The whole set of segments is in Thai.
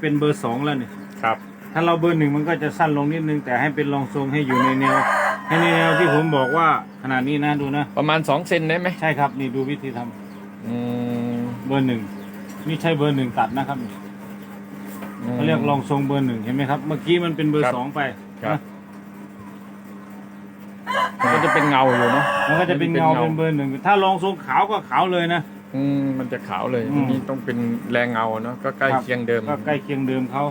เป็นเบอร์สองแล้วเนี่ยครับ ถ้าเราเบอร์หนึ่งมันก็จะสั้นลงนิดนึง แต่ให้เป็นรองทรงให้อยู่ในแนวให้ในแนวที่ผมบอกว่าขนาดนี้นะดูนะ ประมาณ2เซนได้ไหมใช่ครับนี่ดูวิธีทำอืมเบอร์หนึ่งนี่ใช่เบอร์หนึ่งตัดนะครับเขาเรียกรองทรงเบอร์หนึ่งเห็นไหมครับ เมื่อกี้มันเป็นเบอร์สองไปครับนะมันก็จะเป็นเงาอยู่เนาะมันก็จะเป็นเงาเป็นเบอร์หนึ่งถ้ารองทรงขาวก็ขาวเลยนะ อืมมันจะขาวเลยอืมอันนี้ต้องเป็นแรงเงาเนาะก็ใกล้ครับเคียงเดิมก็ใกล้เคียงเดิมเขา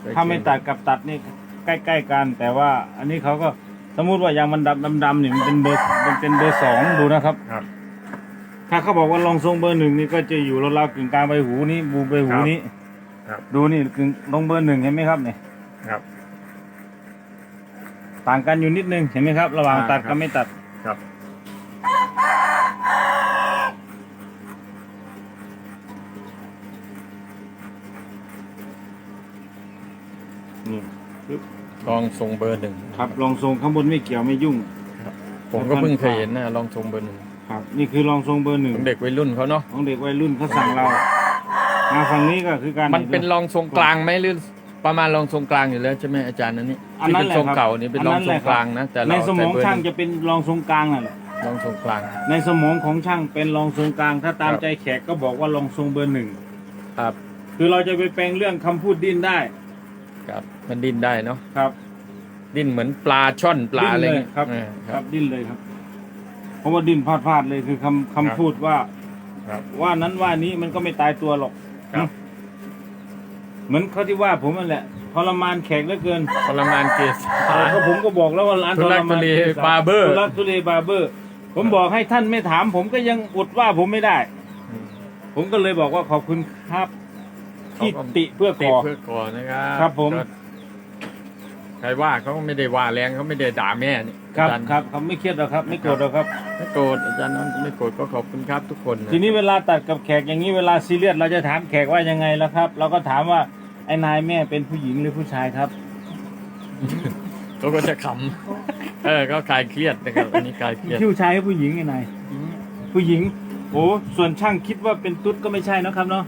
ใกล้เคียงถ้าไม่ตัดกับตัดนี่ใกล้ ๆกัน แต่ว่าอันนี้เขาก็สมมุติว่าอย่างมันดำดำๆเนี่ยมันเป็นเบอร์มันเป็นเบอร์สองดูนะครับ ครับถ้าเขาบอกว่าลองทรงเบอร์หนึ่งนี่ก็จะอยู่ราวๆกึ่งกลางใบหูนี้บูใบหูนี้ ครับดูนี่กึ่งลงเบอร์หนึ่งเห็นไหมครับเนี่ยครับ ต่างกันอยู่นิดนึงเห็นไหมครับ ระหว่างอ่าตัดครักับบ ไม่ตัด ครับ ลองทรงเบอร์หนึ่งครับลองทรงข้างบนไม่เกี่ยวไม่ยุ่ง ผมก็เพิ่งเคยเห็นนะลองทรงเบอร์หนึ่งครับ นี่คือลองทรงเบอร์หนึ่งของเด็กวัยรุ่นเขาเนาะของเด็กวัยรุ่นเขาสั่งเรามาฝั่งนี้ก็คือการมันเป็นรองทรงกลางไหมหรือประมาณรองทรงกลางอยู่แล้วใช่ไหมอาจารย์นั่นนี่อันที่นั้เป็นนแหละทรงครับเก่านี่เป็นรองทรงกลางนะแต่เราในสมองใเบร์ช่างหนึ่จะเป็นรองทรงกลางนั่นแหละรองทรงกลาง ในสมองของช่างเป็นรองทรงกลาง ถ้าตามครับ ใจแขกก็บอกว่ารองทรงเบอร์หนึ่งครับ คือเราจะไปแปลงเรื่องคำพูดดิ้นได้ ครับมันดิ้นได้เนาะครับ ดิ้นเหมือนปลาช่อนปลาอะไรดิ้นเลยเงี้ยครับอ่าครับดิ้นเลยครับ เพราะว่าดิ้นพลาดพลาดๆเลยคือคำคำครับพูดว่าครับว่านั้นว่านี้มันก็ไม่ตายตัวหรอกครับ เหมือนเขาที่ว่าผมนั่นแหละทรมานแขกเหลือเกินทรมานเกสก็ผมก็บอกแล้วว่าร้านทุลักทุเลทมนบาร์เบอร์ทุลักทุเลบาร์เบอร์ ผมบอกให้ท่านไม่ถาม ผมก็ยังอดว่าผมไม่ได้ ผมก็เลยบอกว่าขอบคุณครับ ที่เขาก็ติเพื่อติก่อเพื่อก่อนนะครับครับผม ก็ใครว่าเขาก็ไม่ได้ว่าแรงเขาไม่ได้ด่าแม่นี่ครับอาจาย์ครับครับไม่เครียดหรอกครับ ไม่โกรธหรอกครับ ไม่โกรธอาจารย์นั้นไม่โกรธก็ขอบคุณครับทุกคนนะทีนี้เวลาตัดกับแขกอย่างนี้เวลาซีเรียสเราจะถามแขกว่ายังไงแล้วครับ เราก็ถามว่าไอ้นายแม่เป็นผู้หญิงหรือผู้ชายครับ เขาก็จะขำเออก็คลายเครียดนะครับอันนี้คลายเครียดผู้ชายหรือผู้หญิงไอ้นายผู้หญิง โอ้ส่วนช่างคิดว่าเป็นตุ๊ดก็ไม่ใช่นะครับเนาะ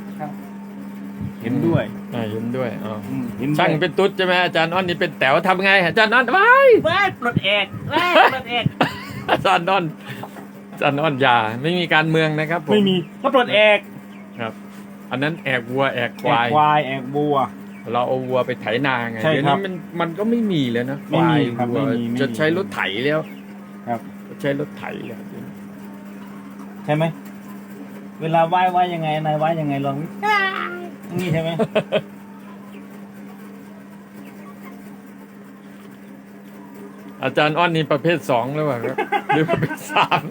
เห็นด้วยอ่าเห็นด้วยอ๋ออืมเห็นด้วยช่างเป็นตุ๊ดใช่ไหมอาจารย์อ้อนนี่เป็นแต๋วทำไงอาจารย์อ้อนว้ายว้ายปลดแอกว้ายปลดแอกอาจารย์อ้อนอาจารย์อ้อนอยาไม่มีการเมืองนะครับผไม่มีก็ปลดแอกครับ อันนั้นแอกวัวแอกคแอวากย ควายแอกบัว เราเอาวัวไปไถนาไงใช่เดี๋ยวครันี้บมันมันก็ไม่มีแล้วนะคไม่วามียครับวัวไม่มีไม่มีจะใช้รถไถแล้วครับใช้รถไถแล้วใช่ไหม เวลาไหว้ไหว้ยังไงนายไหว้ยังไงลอง นี่ใช่ไหม อาจารย์อ้อนนี่ประเภทสองหรือเปล่าครับหรือประเภทสาม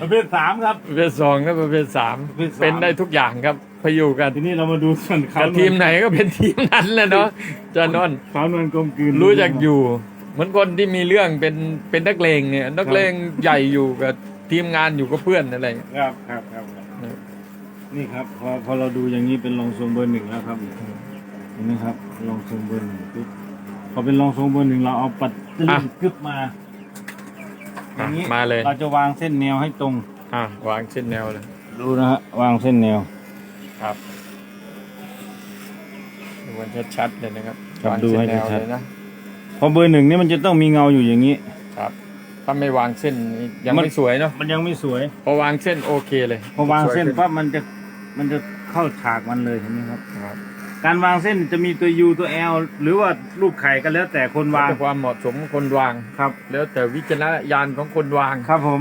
ประเภทสามครับ ประเภทสองและประเภทสามประเภทสาม เป็นได้ทุกอย่างครับพอยู่กันทีนี้เรามาดูส่วนเขากับทีมไหนก็เป็นทีมนั้นแหละเนาะอาจารย์อ้อนสาวนวลกลมกลืน รู้จักอยู่ เหมือนคนที่มีเรื่องเป็นเป็นนักเลงเนี่ยนักเลงใหญ่อยู่กับทีมงานอยู่กับเพื่อนอะไรอย่างเงี้ยครับครับครับครับ นี่ครับพอพอเราดูอย่างนี้เป็นรองทรงเบอร์หนึ่งแล้วครับเห็นไหมครับรองทรงเบอร์หนึ่งปุ๊บพอเป็นรองทรงเบอร์หนึ่งเราเอาปัดตะลิ่งกึบมาอย่างนี้มาเลยเราจะวางเส้นแนวให้ตรง อะวางเส้นแนวเลยดูนะฮะวางเส้นแนวครับดูมันชัดๆเลยนะครับครับวางดูให้เส้นแนวชัดเลยนะพอเบอร์หนึ่งนี่มันจะต้องมีเงาอยู่อย่างนี้ครับถ้าไม่วางเส้นนี่ยังมันไม่สวยเนาะมันยังไม่สวย พอวางเส้นโอเคเลย พอวางเส้นสวยขึ้ปั๊บมันจะ มันจะเข้าฉากมันเลยเห็นไหมครับ ครับการวางเส้นจะมีตัว U ตัว L หรือว่ารูปไข่ก็แล้วแต่คนวางแต่ความเหมาะสมของคนวาง ครับ แล้วแต่วิจารณญาณของคนวาง ครับผม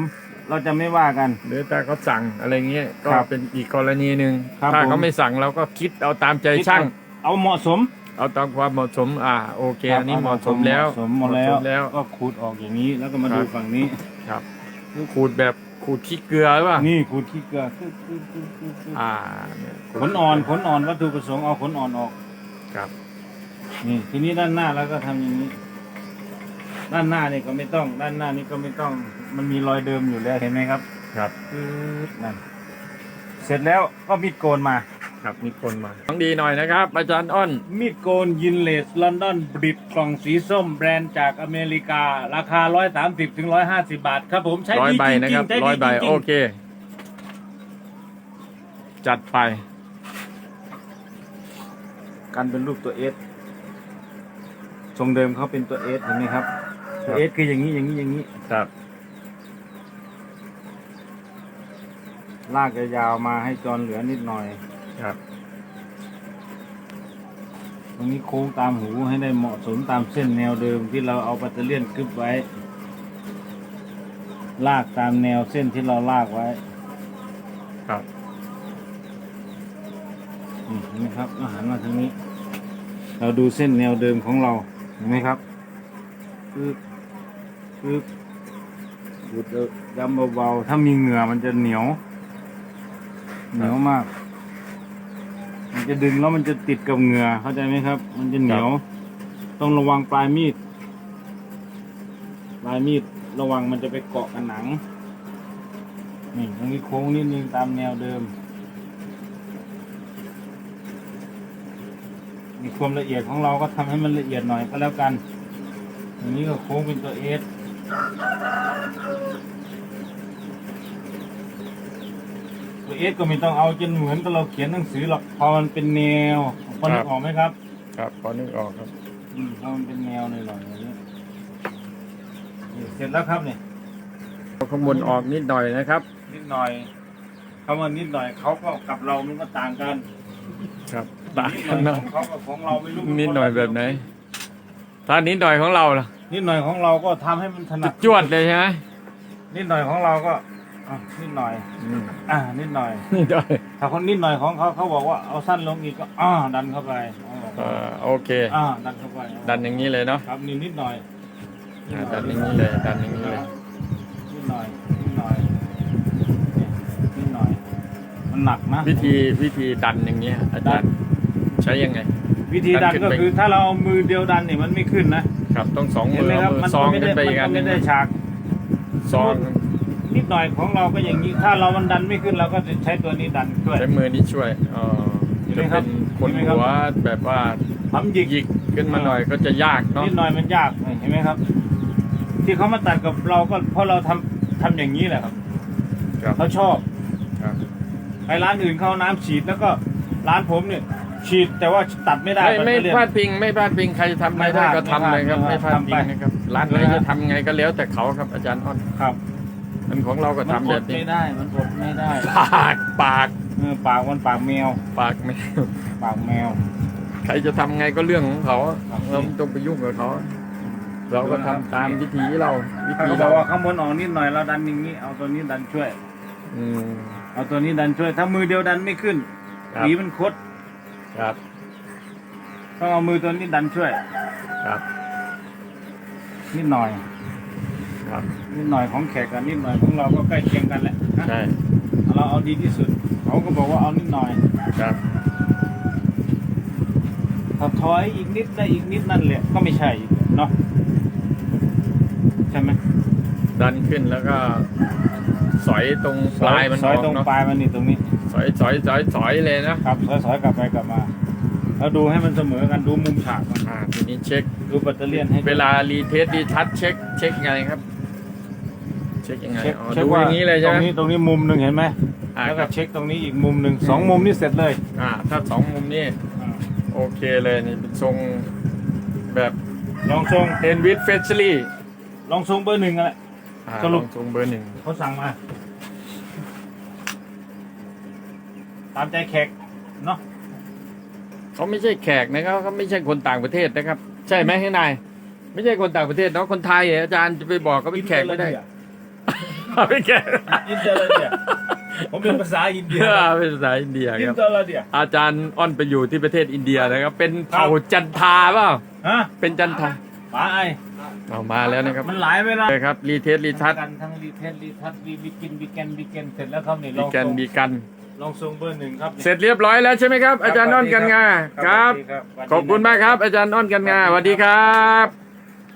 เราจะไม่ว่ากัน หรือถ้าเขาสั่งอะไรเงี้ยก็ครับเป็นอีกกรณีหนึ่งครับถ้าผม เขาไม่สั่งเราก็คิดเอาตามใจช่าง เอาเหมาะสมเอาตามความเหมาะสม อ่า โอเคครับอันนี้เหมาะสมแล้วเหมาะสมหมดแล้ว แล้ว ก็ขูดออกอย่างนี้แล้วก็มาครับดูฝั่งนี้ ครับขูดแบบ ขูดขี้เกลือหรือเปล่านี่ขูดขี้เกลือคือคือคือคือคืออ่าเนี่ยขูดขนอ่อนขนอ่อนวัตถุประสงค์เอาขนอ่อนออกครับ นี่ทีนี้ด้านหน้าแล้วก็ทำอย่างนี้ ด้านหน้านี่ก็ไม่ต้อง ด้านหน้านี่ก็ไม่ต้อง มันมีรอยเดิมอยู่แล้วเห็นไหมครับ ครับปึ๊ดนั่น เสร็จแล้วก็มีดโกนมา ครับมีคนมาต้องดีหน่อยนะครับ อาจารย์อ้อนมีดโกนยินเลสลอนดอนบริดกล่องสีส้มแบรนด์จากอเมริกา ราคา 130ถึง150 บาท ครับผมใช้ร้อยดีใบจริงนะครับๆใช้ร้อดียใบจริงๆโอเค จัดไป กันเป็นรูปตัวเอสทรงเดิมเขาเป็นตัวเอสเห็นไหมครับครัตัวบเอสคืออย่างนี้อย่างนี้อย่างนี้ครับ ลากยาวๆมาให้จรเหลือนิดหน่อย ครับ ตรงนี้โค้งตามหูให้ได้เหมาะสมตามเส้นแนวเดิมที่เราเอาปัตเตอร์เลียนกึบไว้ ลากตามแนวเส้นที่เราลากไว้ ครับนี่เห็นไหมครับอาหารมาทางนี้ เราดูเส้นแนวเดิมของเราเห็นไหมครับปึ๊บปึ๊บหยุดแล้วย้ำเบาๆถ้ามีเหงื่อมันจะเหนียวเหนียวมาก มันจะดึงแล้วมันจะติดกับเหงื่อเข้าใจไหมครับ มันจะเหนียว ต้องระวังปลายมีด ปลายมีดระวังมันจะไปเกาะกับหนัง นี่ตรงนี้โค้งนิดนึงตามแนวเดิม มีความละเอียดของเราก็ทำให้มันละเอียดหน่อยก็แล้วกัน อันนี้ก็โค้งเป็นตัวเอสตัว เอสก็ไม่ต้องเอาจนเหมือนกับเราเขียนหนังสือหรอกพอมันเป็นแนวพอนึกออกไหมครับครับพอนึกออกครับอืมพอมันเป็นแนวหน่อยหน่อยอย่างนี้นี่เสร็จแล้วครับเนี่ยเอาข้างบนออกนิดหน่อยนะครับ นิดหน่อยคำว่านิดหน่อยเขาก็กับเรามันก็ต่างกัน ครับต่างนิดหกัน่นอยนะของเขากับของเราไม่รู้นิดหน่อยแบบไหนถ้านิดหน่อยของเราล่ะนิดหน่อยของเราก็ทำให้มันถนัดจวดเลยใช่ไหมนิดหน่อยของเราก็ อะนิดหน่อย อืมอ่านิดหน่อยนิดหน่อยถ้าคนนิดหน่อยของเขาเขาบอกว่าเอาสั้นลงอีกก็อ่าดันเข้าไปอ๋อเอ่อโอเค อ่าดันเข้าไปดันอย่างนี้เลยเนาะครับนี่นิดหน่อยอ่าดันอย่างนี้เลย ดันอย่างนี้เลย นิดหน่อยนิดหน่อยเนี่ยนิดหน่อย มันหนักนะวิธีวิธีดันอย่างเงี้ยอาจารย์ใช้ยังไง วิธีดันดันขึ้นก็ไปคือถ้าเราเอามือเดียวดันเนี่ยมันไม่ขึ้นนะครับต้องสองเห็มืนอไหมคเอารับมือมัซองไม่ขึ้ได้นไปอีกอัมันนหนึไม่งได้ฉาก ซอง นิดหน่อยของเราก็อย่างนี้ถ้าเรามันดันไม่ขึ้นเราก็จะใช้ตัวนี้ดันช่วย ใช้มือนี้ช่วยอ๋อเห็นไหจะมครัเป็บนคนเห็นไหมครับ หัวแบบว่าทำหยิกหยิกขึ้นมาหน่อยก็จะยากเนาะนิดหน่อยมันยากเห็นไหมครับ ที่เขามาตัดกับเราก็เพราะเราทำทำอย่างนี้แหละครับครับเขาชอบครับไอ้ร้านอื่นเขาเอาน้ำฉีดแล้วก็ร้านผมเนี่ย ฉีดแต่ว่าตัดไม่ได้ไม่ไม่นเรียนพลาดพิงไม่พลาดพิงใครทำอะไรได้ก็ทำเลยครับไม่ไม่พพลาลาดดพิพิงงนะครับร้านไหนจะทำไงก็แล้วแต่เขาครับอาจารย์อ้อน ครับ มันของเราก็มันทำอแบดบนี้ไม่ได้ มันอดไม่ได้ปากปากเออปากมันปากแมว ปากไม่ปากแมว ใครจะทำไงก็เรื่องของเขาครับ เราไม่ต้องไปยุ่งกับเขา เราก็ทำตามวิธีเราวิถ้าธีเขาบอเรากว่าข้างบนออกนิดหน่อยเราดันอย่างนี้ เอาตัวนี้ดันช่วย อืมเอาตัวนี้ดันช่วย ถ้ามือเดียวดันไม่ขึ้นครับหวีมันคดครับต้องเอามือตัวนี้ดันช่วย ครับนิดหน่อย ครับนิดหน่อยของแขกกับนิดหน่อยของเราก็ใกล้เคียงกันแหละนะใช่เราเอาดีที่สุด เขาก็บอกว่าเอานิดหน่อยครับถ้าถอยอีกนิดได้อีกนิดนั่นแหละก็ไม่ใช่อีกเนาะใช่ไหมดันขึ้นแล้วก็สอยตรงปลายมันซออยอกตรงเนาะปลายมันนี่ตรงนี้ สอยสอยสอยสอยเลยนะครับซอยซอยกลับไปกลับมา แล้วดูให้มันเสมอกันดูมุมฉากมันอ่าทีนี้เช็คดูแบตเตอรี่ให้เวลารีเทสรีทัชเช็คเช็คไงครับเช็คยังไงเช็คอ๋อเช็คดูว่าอย่างนี้เลยใช่ไหมตรงนี้ตรงนี้มุมหนึ่งเห็นไหมอ่าแล้วคก็รับเช็คตรงนี้อีกมุมหนึ่งสองมุมนี่เสร็จเลย อ่าถ้าสองมุมนี้โอเคเลยนี่เป็นทรงแบบลองทรงเอ็นวิดเฟชลี่ลองทรงเบอร์หนึ่งอะไรสรุปทรงเบอร์หนึ่งเขาสั่งมา ตามใจแขกเนาะเขาไม่ใช่แขกนะครับเขาไม่ใช่คนต่างประเทศนะครับ ใช่ไหมข้างในไม่ใช่คนต่างประเทศเนาะคนไทยเหรออาจารย์จะไปบอกเขาเป็นแขกไม่ได้เป็นแขกอินเตอร์เดียผมเป็นภาษาอินเดียเป็นภาษาอินเดียอิคนรับ เตอร์เดียอาจารย์อ้อนไปอยู่ที่ประเทศอินเดียนะครับ เป็นครับเผ่าจันทาเปล่าฮะเป็นจันทาป๋าไอเอามาแล้วนะครับมันหลายเวลาเลยครับรีเทสรีทัชกันทั้งรีเทสรีทัชรีบิกินบิแกนบิแกนเสร็จแล้วครับนี่ลมีองกันทรงมีกัน ลองทรงเบอร์หนึ่งครับเสร็จเรียบร้อยแล้วใช่ไหมครับ อาจารย์อ้อนกันงาครับ สวัสดีครับขอบคุณมากครับ อาจารย์อ้อนกันงาสวัสดีครับ